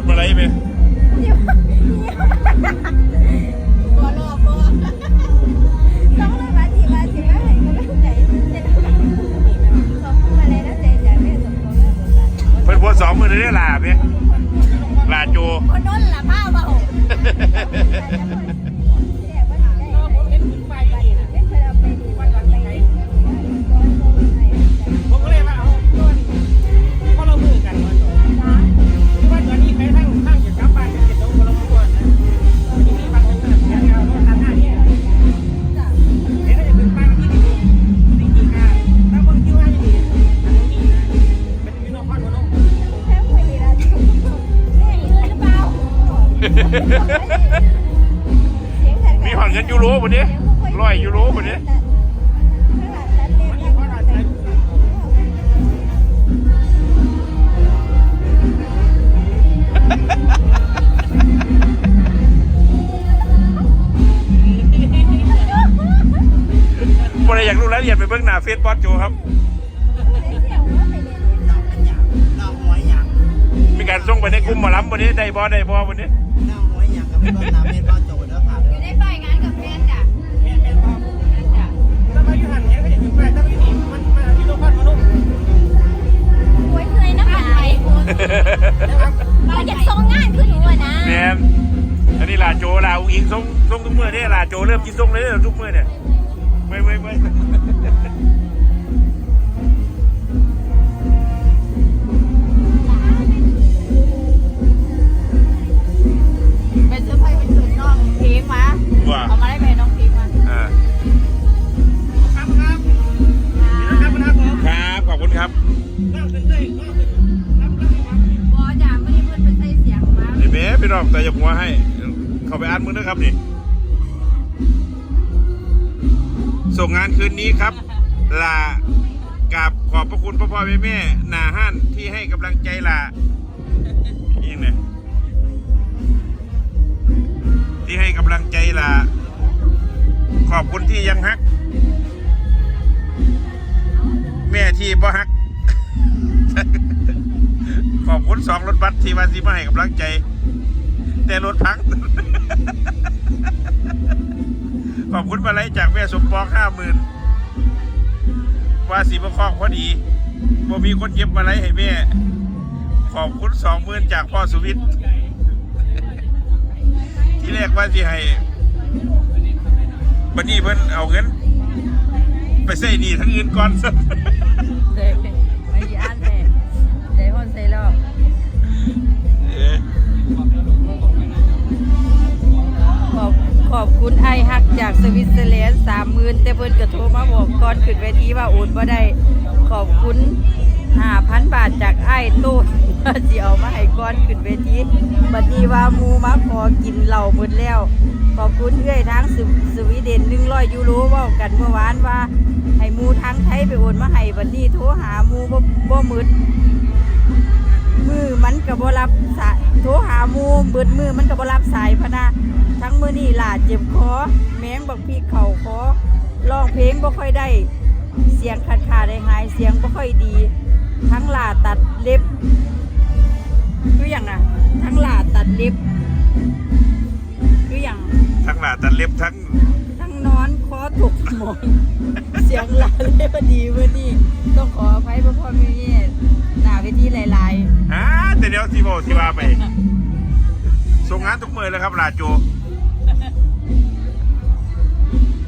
ดมาไรไหมบ่รอบต้องเลยว่าที่ว่าที่ว่าให้กำลังใจจะได้ขอบคุณมาเลยนะใจจากแม่สมพงษ์แลพัติเพิ่นพสต์สองมือได้ลาไหมลาจูคนโน้นลาบ้าเบา มีผ่อนเงินยูโรวันนี้ร้อยยูโรวันนี้มันมีข้ออะไรบริอยากรู้รายละเอียดไปเบื้องหน้าเฟซบอสโจครับ ส่งไปในกลุ่มหมอลำวันนี้ได้บอได้บอวันนี้เราหวยอย่างกับเป็นต้นน้ำเป็นบ้าโจทย์แล้วค่ะอยู่ในป้ายงานกับแฟนจ้ะแม่แม่พ่อจ้ะถ้ามาอยู่หันเนี่ยก็จะถึงบ้านถ้าไม่ดีมันมันยูโนคอนโมโนไว้เคยน้ำมันไปนะครับเราอยากส่งงานคือหนูอะนะแมนอันนี้ลาโจลาอุ้งอิงส่งส่งทุกเมื่อเนี่ยลาโจเริ่มกินส่งเลยเนี่ยทุกเมื่อเนี่ยไม่ไม่ไม่ พี่น้องแต่อย่าหัวให้ เขาไปอ่านมือนะครับนี่ ส่งงานคืนนี้ครับ ลากับขอบพระคุณพ่อพ่อแม่แม่นาห้านที่ให้กำลังใจลาอีกเนี่ยที่ให้กำลังใจลาขอบคุณที่ยังฮัก แม่ที่บ่ฮักขอบคุณสองรถบัสที่มาที่มาให้กำลังใจ แต่รถพัง ขอบคุณมาไลยจากแม่สมปองห้าหมื่นว่าสีประคองพอดีบ่มีคนเย็บมาไลยให้แม่ ขอบคุณสองหมื่นจากพ่อสุวิทย์ที่แรกว่าสิให้บันนี้เพิ่นเอาเงิน ไปใส่หนี้ทั้งอื่นก่อนซะ ขอบคุณไอฮักจากสวิตเซอร์แลนด์สามหมื่นแต่เพิ่นก็โทรมาบอกก่อนขึ้นเวทีว่าโอนบ่ได้ขอบคุณห้าพันบาทจากไอ้ตู้ว่าสิเอามาให้ก่อนขึ้นเวทีบัดนี้ว่าหมูมาขอกินเหล้าหมดแล้ว ขอบคุณเอื้อยทางสวสวีเดนหนึ่งร้อยยูโรว่ากันเมื่อวานว่า ให้หมูทางไทยไปโอนมาให้บัดนี้โทรหาหมูบ่บ่มืด มือมันก็บ่รับสายโทรหามูเบิดมือมันก็บ่รับสายพะนะทั้งมือนี่ล่ะเจ็บคอแมงบักพี่เข่าคอร้องเพลงบ่ค่อยได้ เสียงขาดขาดได้หายเสียงบ่ค่อยดี ทั้งล่าตัดเล็บคืออย่างน่ะ ทั้งล่าตัดเล็บคืออย่างทั้งหลาตัดเล็บทั้ง นอนคอตกหมอนเสียงลาเล็บดีเมื่อนี้ต้องขออภัยพ่อพ่อแม่แม่หน้าเวทีหลายๆอ่าแต่เดี๋ยวที่บอกที่ว่าไปส่งงานทุกมือเลยครับลาโจ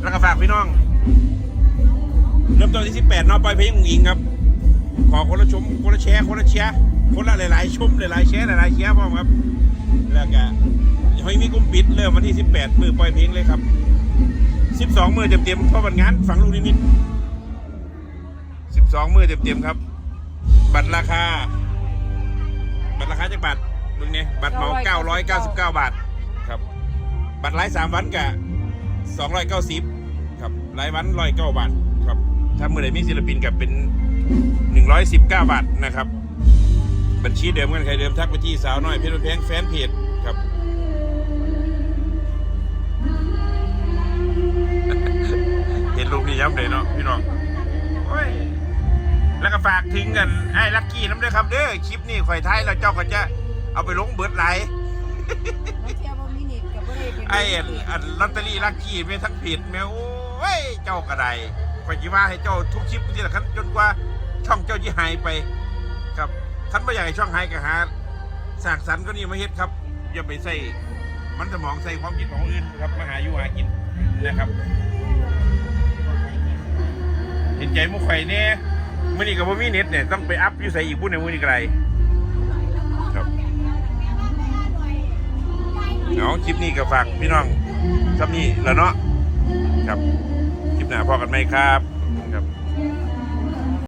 แล้วก็ฝากพี่น้อง เริ่มต้นที่ 18เนาะปล่อยเพลงของอิงครับ ขอคนละชม คนละแชร์ คนละแชร์ คนละหลายๆชมหลายๆแชร์หลายๆแชร์พร้อมครับ แล้วก็ยังมีกลุ่มปิดเริ่มวันที่ 18 มือปล่อยเพลงเลยครับ 12 มือเต็มๆเพราะวันงานฝังลูกนิมิต12 มือเต็มๆครับ บัตรราคา บัตรราคาจากบัตรดูนี่บัตรเหมา999 บาทครับ บัตรรายสามวันกะ290 ครับไรายวันร้อยเก้าบาทครับถ้าเมื่อไหร่มีศิลปินกับเป็น 119 บาทนะครับ บัญชีเดิมกันใครเดิมทักไปที่สาวน้อยเพชรแพงแฟนเพจครับ ย้ำเลยเนาะพี่น้องโอ้ยแล้วก็ฝากถึงกันไอ้ลักกี้น้ำด้วยครับเด้อคลิปนี้ข่อยท้ายแล้วเจ้าก็จะเอาไปลงเบิดไหลายน้องเชียร์ดได้เป็นไอ้อันลอตเตอรี่ลักกี้ไม่ทั้งผิดแม่โอ้ยเจ้ากระไดข่อยจิว่าให้เจ้าทุกคลิปที่ละคันจนกว่าช่องเจ้าจะหายไป ครับคันบ่อยากให้ช่องไฮก็หาสร้างสรรก็นี่มาเฮ็ดครับอย่าไปใส่มันสมองใส่ความคิดของอื่นครับมาหาอยู่หากินนะครับ เห็นใจมุกไข่เนี่ยมื่อนี้กับว่ามีเน็ตเนี่ยต้องไปอัพยูใส่อีกบุญในมื่อนี้ไกลครับเอาคลิปนี้ก็ฝากพี่น้องซับนี้แล้วเนาะครับ คลิปหน้าพอกันไหมครับ